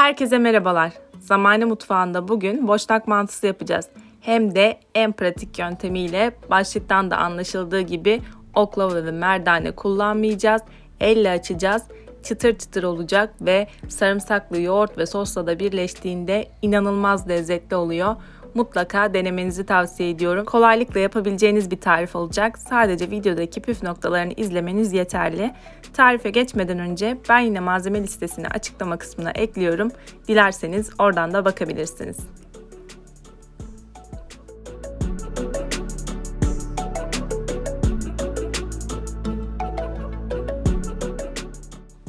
Herkese merhabalar. Zamane Mutfağı'nda bugün boşnak mantısı yapacağız. Hem de en pratik yöntemiyle başlıktan da anlaşıldığı gibi oklava ve merdane kullanmayacağız. Elle açacağız. Çıtır çıtır olacak ve sarımsaklı yoğurt ve sosla da birleştiğinde inanılmaz lezzetli oluyor. Mutlaka denemenizi tavsiye ediyorum. Kolaylıkla yapabileceğiniz bir tarif olacak. Sadece videodaki püf noktalarını izlemeniz yeterli. Tarife geçmeden önce ben yine malzeme listesini açıklama kısmına ekliyorum. Dilerseniz oradan da bakabilirsiniz.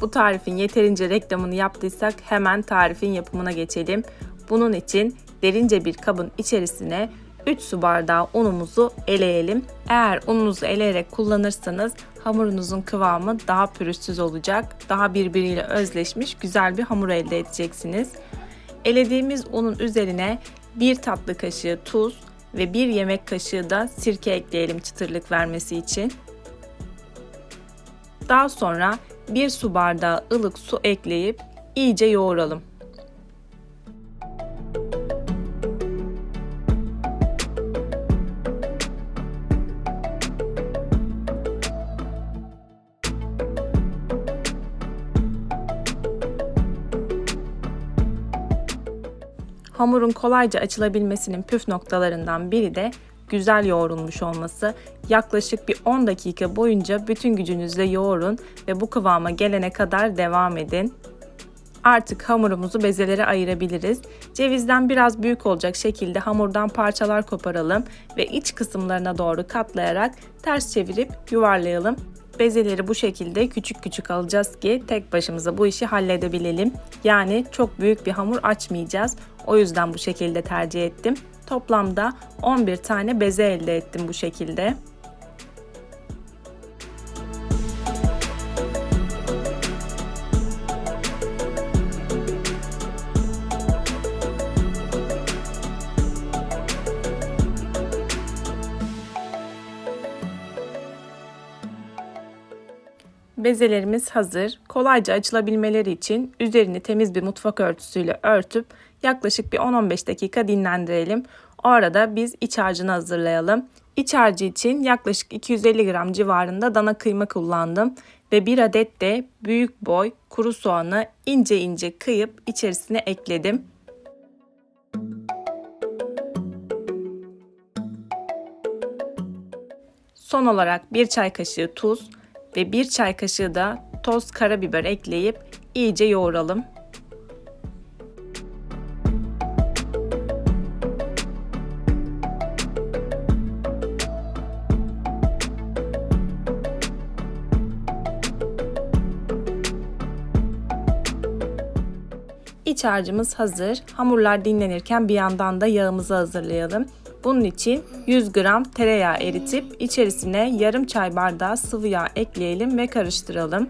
Bu tarifin yeterince reklamını yaptıysak hemen tarifin yapımına geçelim. Bunun için derince bir kabın içerisine 3 su bardağı unumuzu eleyelim. Eğer ununuzu eleyerek kullanırsanız hamurunuzun kıvamı daha pürüzsüz olacak. Daha birbiriyle özleşmiş güzel bir hamur elde edeceksiniz. Elediğimiz unun üzerine 1 tatlı kaşığı tuz ve 1 yemek kaşığı da sirke ekleyelim çıtırlık vermesi için. Daha sonra 1 su bardağı ılık su ekleyip iyice yoğuralım. Hamurun kolayca açılabilmesinin püf noktalarından biri de güzel yoğrulmuş olması. Yaklaşık bir 10 dakika boyunca bütün gücünüzle yoğurun ve bu kıvama gelene kadar devam edin. Artık hamurumuzu bezelere ayırabiliriz. Cevizden biraz büyük olacak şekilde hamurdan parçalar koparalım ve iç kısımlarına doğru katlayarak ters çevirip yuvarlayalım. Bezeleri bu şekilde küçük küçük alacağız ki tek başımıza bu işi halledebilelim. Yani çok büyük bir hamur açmayacağız. O yüzden bu şekilde tercih ettim. Toplamda 11 tane beze elde ettim bu şekilde. Bezelerimiz hazır. Kolayca açılabilmeleri için üzerini temiz bir mutfak örtüsüyle örtüp yaklaşık bir 10-15 dakika dinlendirelim. O arada biz iç harcını hazırlayalım. İç harcı için yaklaşık 250 gram civarında dana kıyma kullandım ve bir adet de büyük boy kuru soğanı ince ince kıyıp içerisine ekledim. Son olarak bir çay kaşığı tuz, ve 1 çay kaşığı da toz karabiber ekleyip iyice yoğuralım. İç harcımız hazır. Hamurlar dinlenirken bir yandan da yağımızı hazırlayalım. Bunun için 100 gram tereyağı eritip içerisine yarım çay bardağı sıvı yağ ekleyelim ve karıştıralım.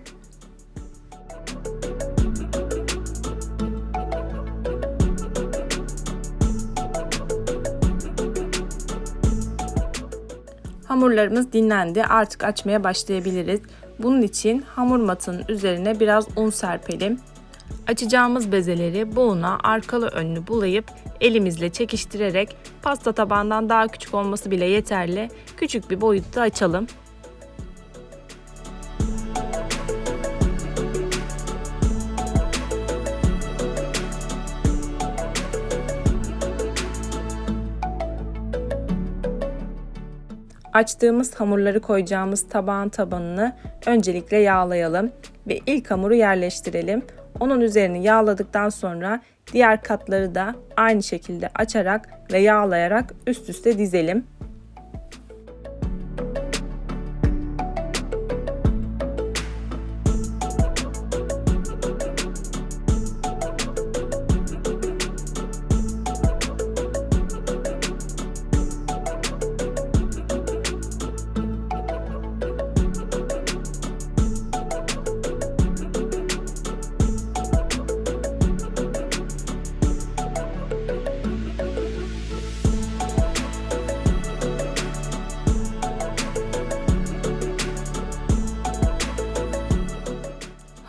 Hamurlarımız dinlendi. Artık açmaya başlayabiliriz. Bunun için hamur matının üzerine biraz un serpelim. Açacağımız bezeleri bu una arkalı önlü bulayıp elimizle çekiştirerek pasta tabağından daha küçük olması bile yeterli. Küçük bir boyutta açalım. Açtığımız hamurları koyacağımız tabağın tabanını öncelikle yağlayalım ve ilk hamuru yerleştirelim. Onun üzerini yağladıktan sonra diğer katları da aynı şekilde açarak ve yağlayarak üst üste dizelim.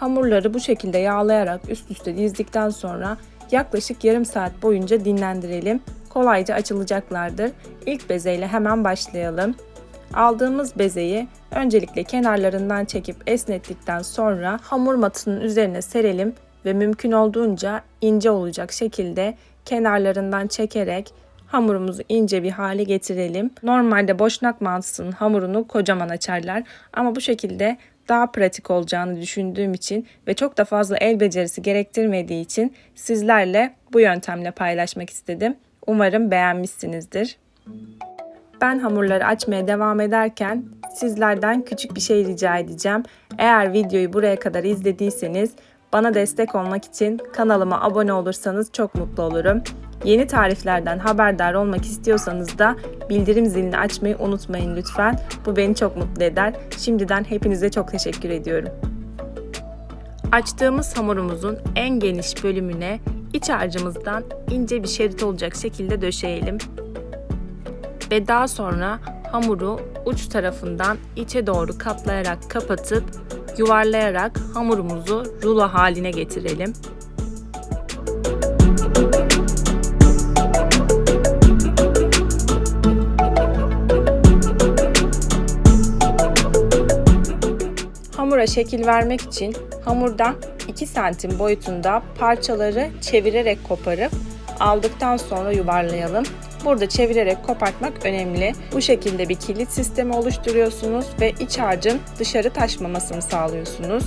Hamurları bu şekilde yağlayarak üst üste dizdikten sonra yaklaşık yarım saat boyunca dinlendirelim. Kolayca açılacaklardır. İlk bezeyle hemen başlayalım. Aldığımız bezeyi öncelikle kenarlarından çekip esnettikten sonra hamur matının üzerine serelim ve mümkün olduğunca ince olacak şekilde kenarlarından çekerek hamurumuzu ince bir hale getirelim. Normalde boşnak mantısının hamurunu kocaman açarlar ama bu şekilde daha pratik olacağını düşündüğüm için ve çok da fazla el becerisi gerektirmediği için sizlerle bu yöntemle paylaşmak istedim. Umarım beğenmişsinizdir. Ben hamurları açmaya devam ederken sizlerden küçük bir şey rica edeceğim. Eğer videoyu buraya kadar izlediyseniz bana destek olmak için kanalıma abone olursanız çok mutlu olurum. Yeni tariflerden haberdar olmak istiyorsanız da bildirim zilini açmayı unutmayın lütfen. Bu beni çok mutlu eder. Şimdiden hepinize çok teşekkür ediyorum. Açtığımız hamurumuzun en geniş bölümüne iç harcımızdan ince bir şerit olacak şekilde döşeyelim. Ve daha sonra hamuru uç tarafından içe doğru katlayarak kapatıp yuvarlayarak hamurumuzu rulo haline getirelim. Hamura şekil vermek için hamurdan 2 santim boyutunda parçaları çevirerek koparıp aldıktan sonra yuvarlayalım. Burada çevirerek kopartmak önemli. Bu şekilde bir kilit sistemi oluşturuyorsunuz ve iç harcın dışarı taşmamasını sağlıyorsunuz.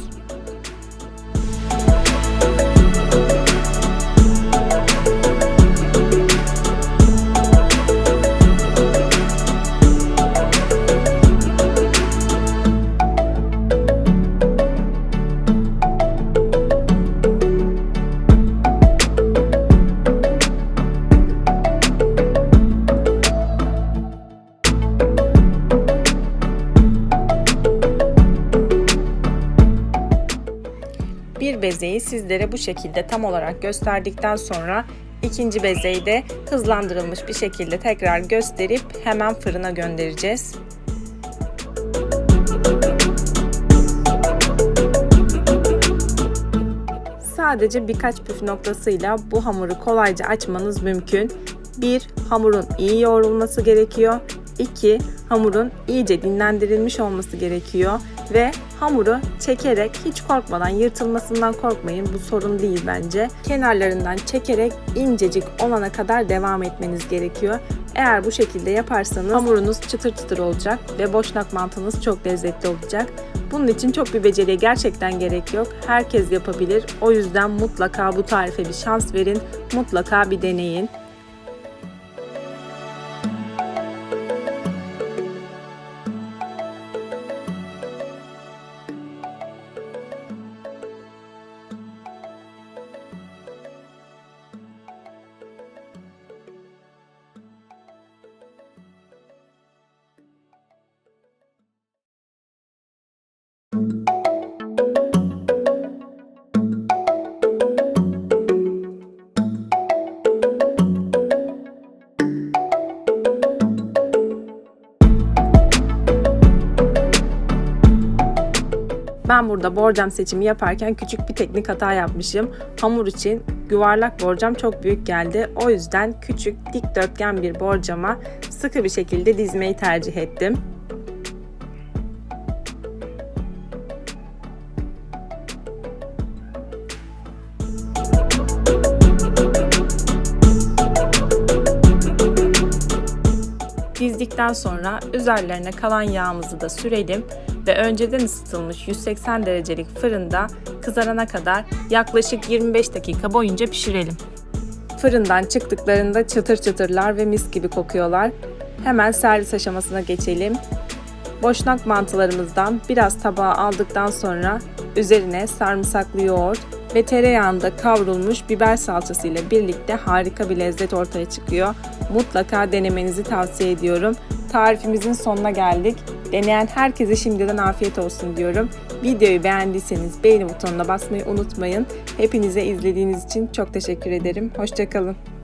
Bezeyi sizlere bu şekilde tam olarak gösterdikten sonra ikinci bezeyi de hızlandırılmış bir şekilde tekrar gösterip hemen fırına göndereceğiz. Sadece birkaç püf noktasıyla bu hamuru kolayca açmanız mümkün. 1. Hamurun iyi yoğrulması gerekiyor. 2. Hamurun iyice dinlendirilmiş olması gerekiyor ve hamuru çekerek hiç korkmadan yırtılmasından korkmayın. Bu sorun değil bence. Kenarlarından çekerek incecik olana kadar devam etmeniz gerekiyor. Eğer bu şekilde yaparsanız hamurunuz çıtır çıtır olacak ve boşnak mantınız çok lezzetli olacak. Bunun için çok bir beceriye gerçekten gerek yok. Herkes yapabilir. O yüzden mutlaka bu tarife bir şans verin. Mutlaka bir deneyin. Burada borcam seçimi yaparken küçük bir teknik hata yapmışım. Hamur için yuvarlak borcam çok büyük geldi. O yüzden küçük dikdörtgen bir borcama sıkı bir şekilde dizmeyi tercih ettim. Dizdikten sonra üzerlerine kalan yağımızı da sürelim ve önceden ısıtılmış 180 derecelik fırında kızarana kadar yaklaşık 25 dakika boyunca pişirelim. Fırından çıktıklarında çıtır çıtırlar ve mis gibi kokuyorlar. Hemen servis aşamasına geçelim. Boşnak mantılarımızdan biraz tabağa aldıktan sonra üzerine sarımsaklı yoğurt ve tereyağında kavrulmuş biber salçası ile birlikte harika bir lezzet ortaya çıkıyor. Mutlaka denemenizi tavsiye ediyorum. Tarifimizin sonuna geldik. Deneyen herkese şimdiden afiyet olsun diyorum. Videoyu beğendiyseniz beğeni butonuna basmayı unutmayın. Hepinize izlediğiniz için çok teşekkür ederim. Hoşçakalın.